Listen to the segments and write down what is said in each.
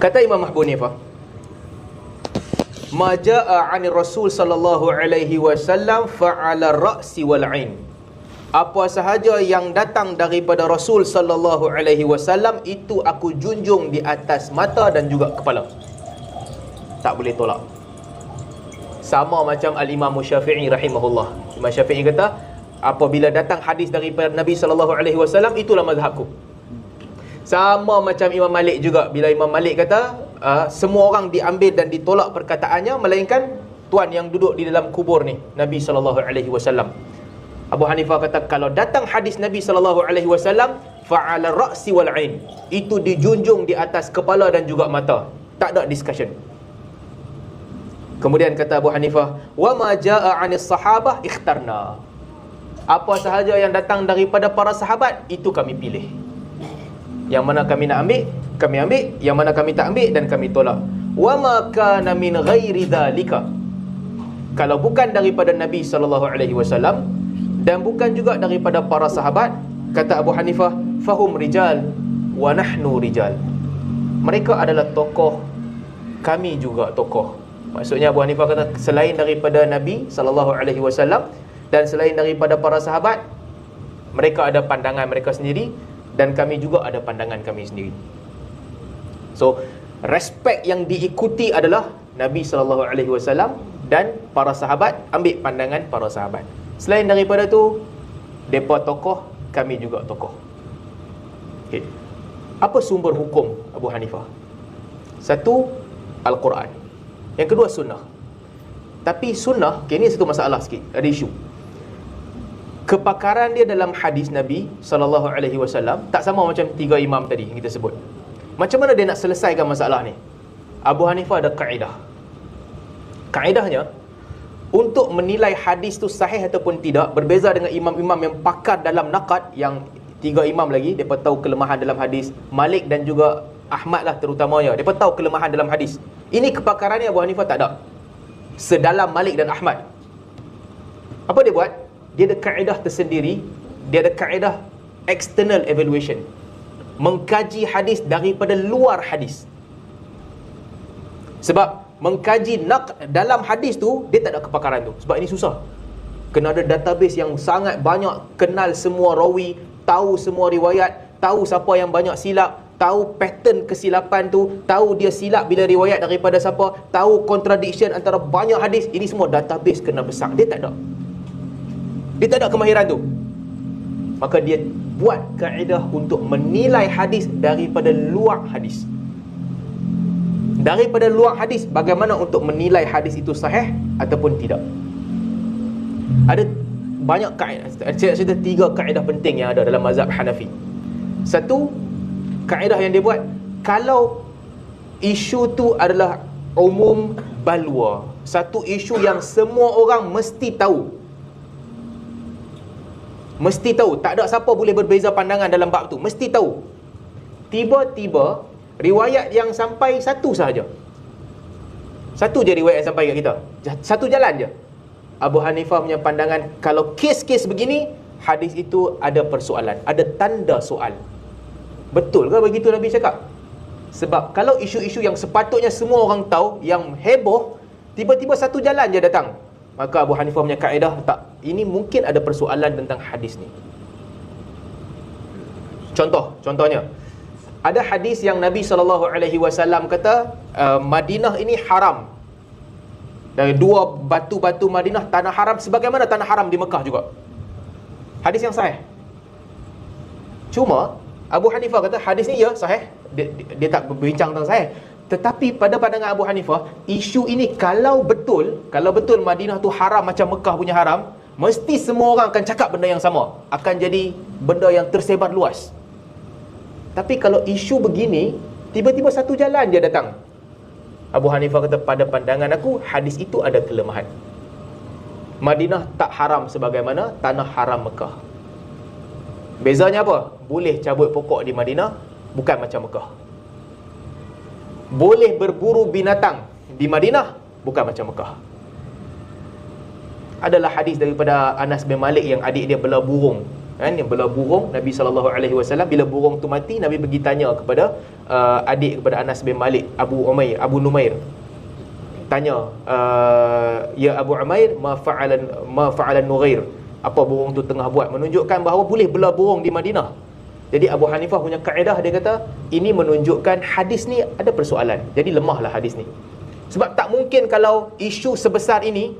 Kata Imam Abu Hanifah, "Ma jaa'a 'ani Rasul sallallahu alaihi wasallam fa'ala ra'si wal 'ain." Apa sahaja yang datang daripada Rasul sallallahu alaihi wasallam itu aku junjung di atas mata dan juga kepala. Tak boleh tolak. Sama macam Al-Imam Syafi'i rahimahullah. Imam Syafi'i kata, apabila datang hadis daripada Nabi sallallahu alaihi wasallam itulah mazhabku. Sama macam Imam Malik juga bila Imam Malik kata uh, semua orang diambil dan ditolak perkataannya melainkan tuan yang duduk di dalam kubur ni Nabi wasallam. Abu Hanifah kata kalau datang hadis Nabi wasallam fa'ala ra'si wal 'ain itu dijunjung di atas kepala dan juga mata. Tak ada discussion. Kemudian kata Abu Hanifah, "Wa ma jaa'a 'anis sahabah ikhtarna." Apa sahaja yang datang daripada para sahabat itu kami pilih. Yang mana kami nak ambil, kami ambil, yang mana kami tak ambil dan kami tolak. Wa ma kana min ghairi dzalika. Kalau bukan daripada Nabi sallallahu alaihi wasallam dan bukan juga daripada para sahabat, kata Abu Hanifah, fahum rijal wa nahnu rijal. Mereka adalah tokoh, kami juga tokoh. Maksudnya Abu Hanifah kata selain daripada Nabi sallallahu alaihi wasallam dan selain daripada para sahabat, mereka ada pandangan mereka sendiri dan kami juga ada pandangan kami sendiri. So, respect yang diikuti adalah Nabi sallallahu alaihi wasallam dan para sahabat ambil pandangan para sahabat. Selain daripada tu, depa tokoh, kami juga tokoh. Okay. Apa sumber hukum Abu Hanifah? Satu, Al-Quran. Yang kedua, sunnah. Tapi sunnah, okay, ini satu masalah sikit, ada isu kepakaran dia dalam hadis Nabi sallallahu alaihi wasallam tak sama macam tiga imam tadi yang kita sebut. Macam mana dia nak selesaikan masalah ni? Abu Hanifah ada kaedah. Kaedahnya untuk menilai hadis tu sahih ataupun tidak berbeza dengan imam-imam yang pakar dalam naqad yang tiga imam lagi depa tahu kelemahan dalam hadis Malik dan juga Ahmad lah terutamanya depa tahu kelemahan dalam hadis ini kepakarannya Abu Hanifah tak ada sedalam Malik dan Ahmad apa dia buat dia ada kaedah tersendiri dia ada kaedah external evaluation. Mengkaji hadis daripada luar hadis. Sebab mengkaji nak dalam hadis tu dia tak ada kepakaran tu. Sebab ini susah. Kena ada database yang sangat banyak kenal semua rawi tahu semua riwayat tahu siapa yang banyak silap tahu pattern kesilapan tu tahu dia silap bila riwayat daripada siapa tahu contradiction antara banyak hadis. Ini semua database kena besar. Dia tak ada dia tak ada kemahiran tu. Maka dia buat kaedah untuk menilai hadis daripada luar hadis. Daripada luar hadis, bagaimana untuk menilai hadis itu sahih ataupun tidak. Ada banyak kaedah. Saya cerita tiga kaedah penting yang ada dalam mazhab Hanafi. Satu, kaedah yang dia buat, kalau isu tu adalah umum balwa. Satu isu yang semua orang mesti tahu Mesti tahu, tak ada siapa boleh berbeza pandangan dalam bab tu. Mesti tahu. Tiba-tiba riwayat yang sampai satu sahaja. Satu je riwayat yang sampai kat kita. Satu jalan je. Abu Hanifah punya pandangan kalau kes-kes begini hadis itu ada persoalan, ada tanda soal. Betul ke begitu Nabi cakap? Sebab kalau isu-isu yang sepatutnya semua orang tahu yang heboh tiba-tiba satu jalan je datang Maka Abu Hanifah punya kaedah tak ini mungkin ada persoalan tentang hadis ni. Contoh, contohnya ada hadis yang Nabi sallallahu alaihi wasallam kata uh, Madinah ini haram. Dari dua batu-batu Madinah tanah haram sebagaimana tanah haram di Mekah juga. Hadis yang sahih. Cuma Abu Hanifah kata hadis ni ya sahih. Dia, dia, dia tak berbincang tentang sahih. Tetapi pada pandangan Abu Hanifah, isu ini kalau betul, kalau betul Madinah tu haram macam Mekah punya haram, mesti semua orang akan cakap benda yang sama. Akan jadi benda yang tersebar luas. Tapi kalau isu begini, tiba-tiba satu jalan dia datang. Abu Hanifah kata pada pandangan aku, hadis itu ada kelemahan. Madinah tak haram sebagaimana tanah haram Mekah. Bezanya apa? Boleh cabut pokok di Madinah, bukan macam Mekah boleh berburu binatang di Madinah bukan macam Mekah. Adalah hadis daripada Anas bin Malik yang adik dia bela burung. Kan yang bela burung Nabi sallallahu alaihi wasallam bila burung tu mati Nabi pergi tanya kepada uh, adik kepada Anas bin Malik Abu Umair Abu Numair. Tanya uh, ya Abu Umair ma fa'alan ma fa'alan Nughair? Apa burung tu tengah buat? Menunjukkan bahawa boleh bela burung di Madinah jadi Abu Hanifah punya kaedah dia kata ini menunjukkan hadis ni ada persoalan. Jadi lemahlah hadis ni. Sebab tak mungkin kalau isu sebesar ini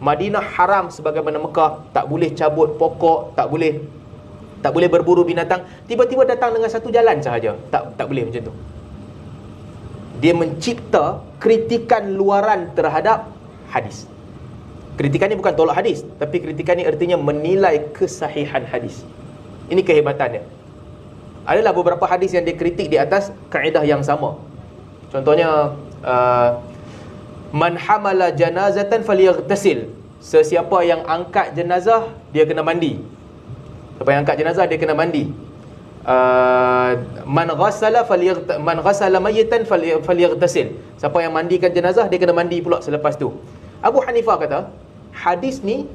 Madinah haram sebagaimana Mekah tak boleh cabut pokok tak boleh tak boleh berburu binatang tiba-tiba datang dengan satu jalan sahaja. Tak tak boleh macam tu. Dia mencipta kritikan luaran terhadap hadis. Kritikan ni bukan tolak hadis tapi kritikan ni artinya menilai kesahihan hadis. Ini kehebatannya adalah beberapa hadis yang dikritik di atas kaedah yang sama. Contohnya uh, man hamala janazatan falyaghtasil. Sesiapa yang angkat jenazah dia kena mandi. Siapa yang angkat jenazah dia kena mandi. Uh, man ghassala falyaghta man ghassala mayitan falyaghtasil. Siapa yang mandikan jenazah dia kena mandi pula selepas tu. Abu Hanifah kata hadis ni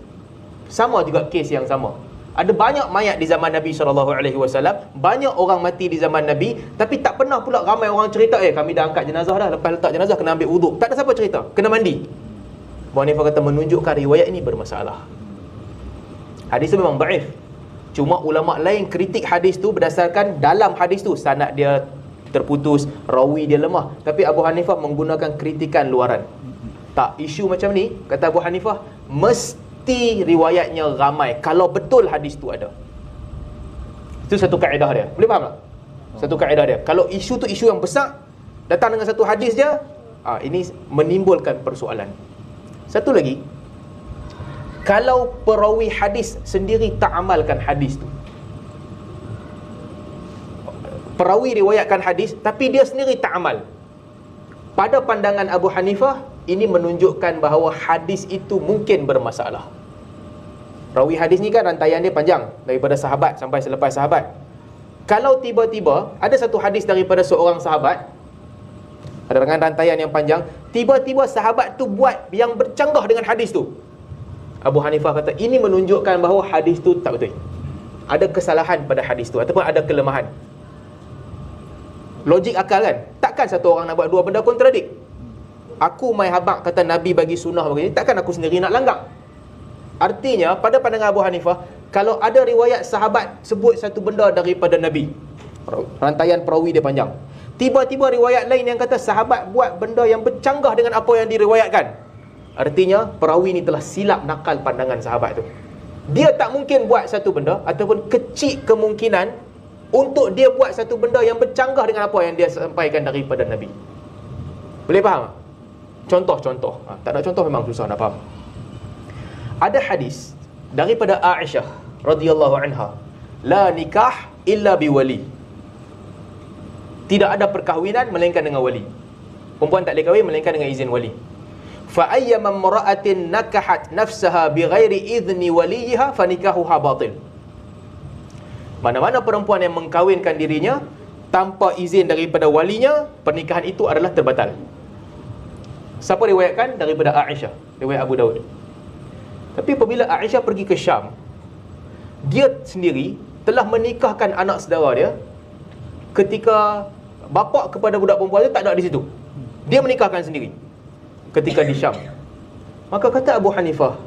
sama juga kes yang sama ada banyak mayat di zaman Nabi SAW Banyak orang mati di zaman Nabi Tapi tak pernah pula ramai orang cerita Eh kami dah angkat jenazah dah Lepas letak jenazah kena ambil uduk Tak ada siapa cerita Kena mandi. Abu Hanifah kata menunjukkan riwayat ini bermasalah. Hadis tu memang baif Cuma ulama lain kritik hadis tu Berdasarkan dalam hadis tu Sanat dia terputus Rawi dia lemah. Tapi Abu Hanifah menggunakan kritikan luaran. Tak isu macam ni Kata Abu Hanifah Mesti mesti riwayatnya ramai kalau betul hadis tu ada. Itu satu kaedah dia. Boleh faham tak? Satu kaedah dia. Kalau isu tu isu yang besar, datang dengan satu hadis dia, ah ini menimbulkan persoalan. Satu lagi, kalau perawi hadis sendiri tak amalkan hadis tu. Perawi riwayatkan hadis tapi dia sendiri tak amal. Pada pandangan Abu Hanifah, ini menunjukkan bahawa hadis itu mungkin bermasalah. Rawi hadis ni kan rantaian dia panjang daripada sahabat sampai selepas sahabat. Kalau tiba-tiba ada satu hadis daripada seorang sahabat ada dengan rantaian yang panjang, tiba-tiba sahabat tu buat yang bercanggah dengan hadis tu. Abu Hanifah kata ini menunjukkan bahawa hadis tu tak betul. Ada kesalahan pada hadis tu ataupun ada kelemahan logik akal kan takkan satu orang nak buat dua benda kontradik aku mai habak kata nabi bagi sunnah begini takkan aku sendiri nak langgar artinya pada pandangan Abu Hanifah kalau ada riwayat sahabat sebut satu benda daripada nabi rantaian perawi dia panjang tiba-tiba riwayat lain yang kata sahabat buat benda yang bercanggah dengan apa yang diriwayatkan artinya perawi ni telah silap nakal pandangan sahabat tu dia tak mungkin buat satu benda ataupun kecil kemungkinan untuk dia buat satu benda yang bercanggah dengan apa yang dia sampaikan daripada Nabi. Boleh faham? Contoh-contoh. Ha, tak ada contoh memang susah nak faham. Ada hadis daripada Aisyah radhiyallahu anha, la nikah illa biwali. Tidak ada perkahwinan melainkan dengan wali. Perempuan tak boleh kahwin melainkan dengan izin wali. Fa ayyama imra'atin nakahat nafsaha bighairi idzni waliha fa nikahuha batil. Mana-mana perempuan yang mengkawinkan dirinya tanpa izin daripada walinya, pernikahan itu adalah terbatal. Siapa riwayatkan? Daripada Aisyah, riwayat Abu Daud. Tapi apabila Aisyah pergi ke Syam, dia sendiri telah menikahkan anak saudara dia ketika bapa kepada budak perempuan itu tak ada di situ. Dia menikahkan sendiri ketika di Syam. Maka kata Abu Hanifah,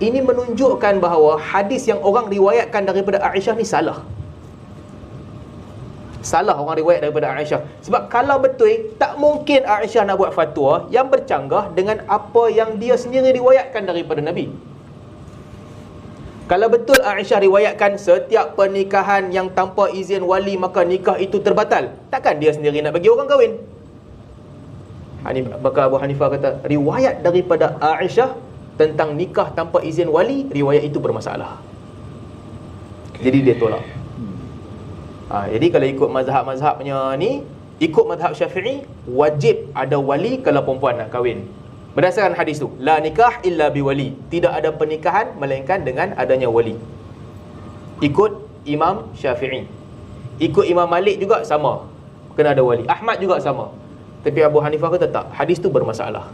ini menunjukkan bahawa hadis yang orang riwayatkan daripada Aisyah ni salah. Salah orang riwayat daripada Aisyah. Sebab kalau betul, tak mungkin Aisyah nak buat fatwa yang bercanggah dengan apa yang dia sendiri riwayatkan daripada Nabi. Kalau betul Aisyah riwayatkan setiap pernikahan yang tanpa izin wali maka nikah itu terbatal. Takkan dia sendiri nak bagi orang kahwin? Hanif, maka Abu Hanifah kata, riwayat daripada Aisyah tentang nikah tanpa izin wali riwayat itu bermasalah jadi dia tolak ha, jadi kalau ikut mazhab-mazhabnya ni ikut mazhab syafi'i wajib ada wali kalau perempuan nak kahwin. Berdasarkan hadis tu la nikah illa biwali. Tidak ada pernikahan melainkan dengan adanya wali. Ikut imam syafi'i. Ikut imam malik juga sama. Kena ada wali. Ahmad juga sama. Tapi Abu Hanifah kata tak. Hadis tu bermasalah.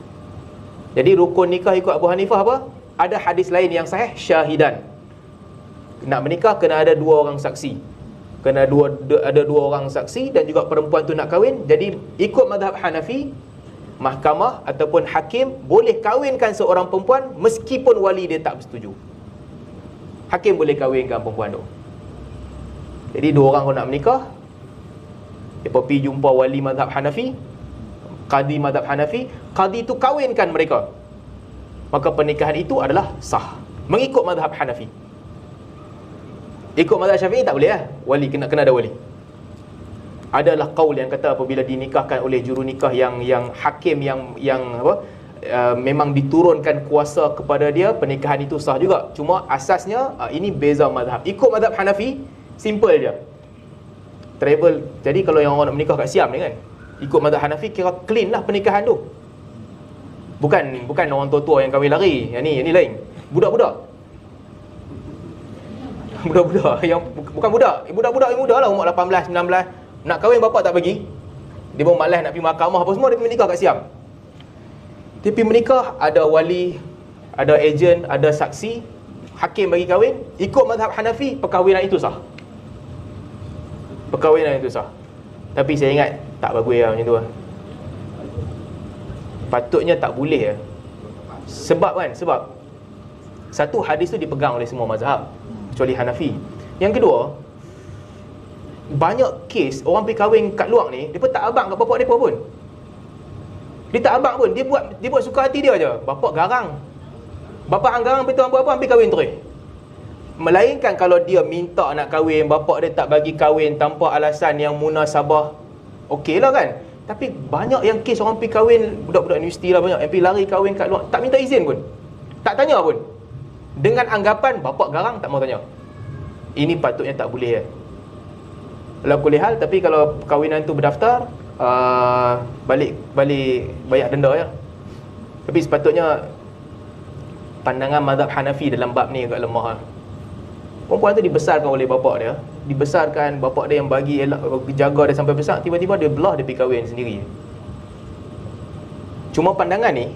Jadi rukun nikah ikut Abu Hanifah apa? Ada hadis lain yang sahih syahidan. nak menikah kena ada dua orang saksi kena dua ada dua orang saksi dan juga perempuan tu nak kahwin jadi ikut mazhab Hanafi mahkamah ataupun hakim boleh kahwinkan seorang perempuan meskipun wali dia tak bersetuju. Hakim boleh kahwinkan perempuan tu. Jadi dua orang kau nak menikah. Mereka pergi jumpa wali mazhab Hanafi Qadi mazhab Hanafi Qadi tu kahwinkan mereka. Maka pernikahan itu adalah sah. Mengikut mazhab Hanafi Ikut mazhab Syafi'i tak boleh lah. Wali kena kena ada wali. Adalah kaul yang kata apabila dinikahkan oleh juru nikah yang yang hakim yang yang apa uh, memang diturunkan kuasa kepada dia pernikahan itu sah juga. Cuma asasnya uh, ini beza mazhab. Ikut mazhab Hanafi Simple je. Travel Jadi kalau yang orang nak menikah kat Siam ni kan Ikut mazhab Hanafi Kira clean lah pernikahan tu. Bukan bukan orang tua-tua yang kahwin lari. Yang ni, yang ni lain. Budak-budak Budak-budak yang Bukan budak Budak-budak yang muda lah Umur 18, 19 Nak kahwin bapak tak bagi Dia pun malas nak pergi mahkamah apa semua Dia pergi menikah kat Siam Tapi menikah Ada wali Ada ejen Ada saksi Hakim bagi kahwin Ikut mazhab Hanafi Perkahwinan itu sah perkahwinan itu sah. Tapi saya ingat tak bagus lah macam tu lah. Patutnya tak boleh lah. Sebab kan, sebab satu hadis tu dipegang oleh semua mazhab kecuali Hanafi. Yang kedua, banyak kes orang pergi kahwin kat luar ni, pun tak abang kat bapak dia pun. Dia tak abang pun, dia buat dia buat suka hati dia aja. Bapak garang. Bapak hang garang betul apa apa ambil kahwin terus. Melainkan kalau dia minta nak kahwin, bapak dia tak bagi kahwin tanpa alasan yang munasabah. Okey lah kan? Tapi banyak yang kes orang pergi kahwin, budak-budak universiti lah banyak pergi lari kahwin kat luar, tak minta izin pun. Tak tanya pun. Dengan anggapan bapak garang tak mau tanya. Ini patutnya tak boleh ya. Kalau hal, tapi kalau kahwinan tu berdaftar, uh, balik balik bayar denda ya. Tapi sepatutnya pandangan mazhab Hanafi dalam bab ni agak lemah lah. Perempuan tu dibesarkan oleh bapak dia Dibesarkan bapak dia yang bagi elak, Jaga dia sampai besar Tiba-tiba dia belah dia pergi kahwin sendiri Cuma pandangan ni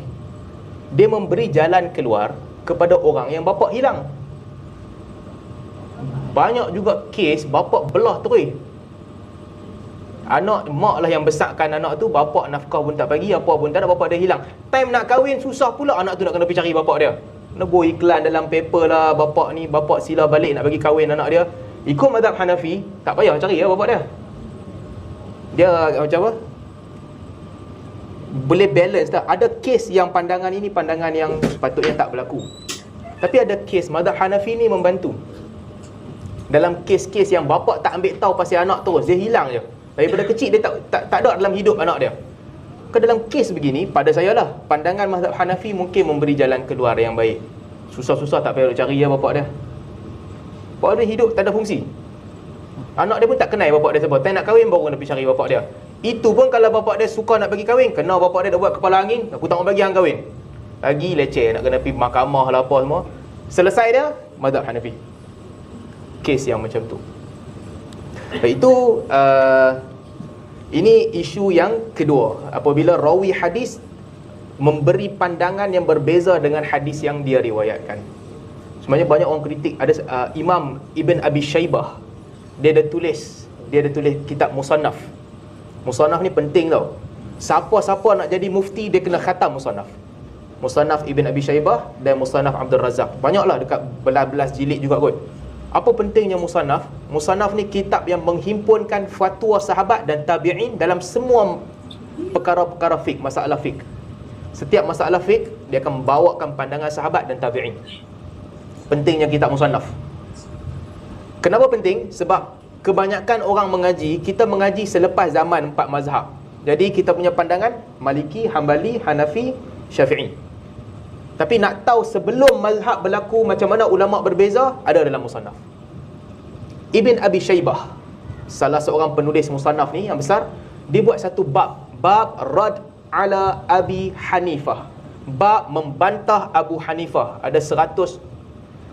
Dia memberi jalan keluar Kepada orang yang bapak hilang. Banyak juga kes Bapak belah terus Anak, mak lah yang besarkan anak tu Bapak nafkah pun tak bagi Apa pun tak ada Bapak dia hilang. Time nak kahwin susah pula Anak tu nak kena pergi cari bapak dia. Nebo iklan dalam paper lah Bapak ni Bapak sila balik nak bagi kahwin anak dia. Ikut madhab Hanafi Tak payah cari ya bapak dia. Dia macam apa Boleh balance tak? Ada kes yang pandangan ini Pandangan yang sepatutnya tak berlaku. Tapi ada kes Madhab Hanafi ni membantu. Dalam kes-kes yang bapak tak ambil tahu Pasal anak tu Dia hilang je. Daripada kecil dia tak, tak, tak ada dalam hidup anak dia. Ke dalam kes begini pada saya lah pandangan mazhab Hanafi mungkin memberi jalan keluar yang baik. Susah-susah tak payah cari ya bapak dia. Bapak dia hidup tak ada fungsi. Anak dia pun tak kenal bapak dia siapa. Tak nak kahwin baru kena pergi cari bapak dia itu pun kalau bapak dia suka nak bagi kahwin kenal bapak dia dah buat kepala angin aku tak mau bagi hang kahwin. Lagi leceh nak kena pergi mahkamah lah apa semua. Selesai dia mazhab Hanafi. Kes yang macam tu. Itu uh, ini isu yang kedua. Apabila rawi hadis memberi pandangan yang berbeza dengan hadis yang dia riwayatkan. Sebenarnya banyak orang kritik ada uh, Imam Ibn Abi Shaybah dia ada tulis dia ada tulis kitab musannaf. Musannaf ni penting tau. Siapa-siapa nak jadi mufti dia kena khatam musannaf. Musannaf Ibn Abi Shaybah dan Musannaf Abdul Razak. Banyaklah dekat belas-belas jilid juga kot. Apa pentingnya musanaf? Musanaf ni kitab yang menghimpunkan fatwa sahabat dan tabi'in dalam semua perkara-perkara fik, masalah fik. Setiap masalah fik, dia akan membawakan pandangan sahabat dan tabi'in. Pentingnya kitab musanaf. Kenapa penting? Sebab kebanyakan orang mengaji, kita mengaji selepas zaman empat mazhab. Jadi kita punya pandangan Maliki, Hambali, Hanafi, Syafi'i. Tapi nak tahu sebelum mazhab berlaku macam mana ulama berbeza ada dalam musannaf. Ibn Abi Shaybah salah seorang penulis musannaf ni yang besar dia buat satu bab bab rad ala Abi Hanifah. Bab membantah Abu Hanifah. Ada 100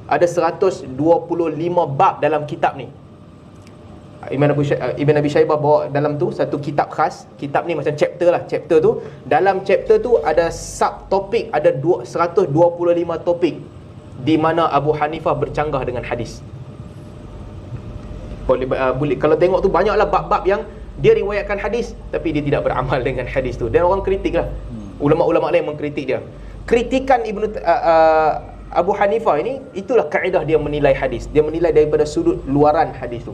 ada 125 bab dalam kitab ni. Ibn Abi, Syaibah, Ibn Abi Shaybah bawa dalam tu satu kitab khas. Kitab ni macam chapter lah. Chapter tu Dalam chapter tu ada sub topik Ada 125 topik Di mana Abu Hanifah bercanggah dengan hadis. Boleh uh, boleh. Kalau tengok tu banyaklah bab-bab yang dia riwayatkan hadis tapi dia tidak beramal dengan hadis tu. Dan orang kritik lah. Hmm. ulama-ulama lain mengkritik dia. Kritikan Ibnu uh, uh, Abu Hanifah ini itulah kaedah dia menilai hadis. Dia menilai daripada sudut luaran hadis tu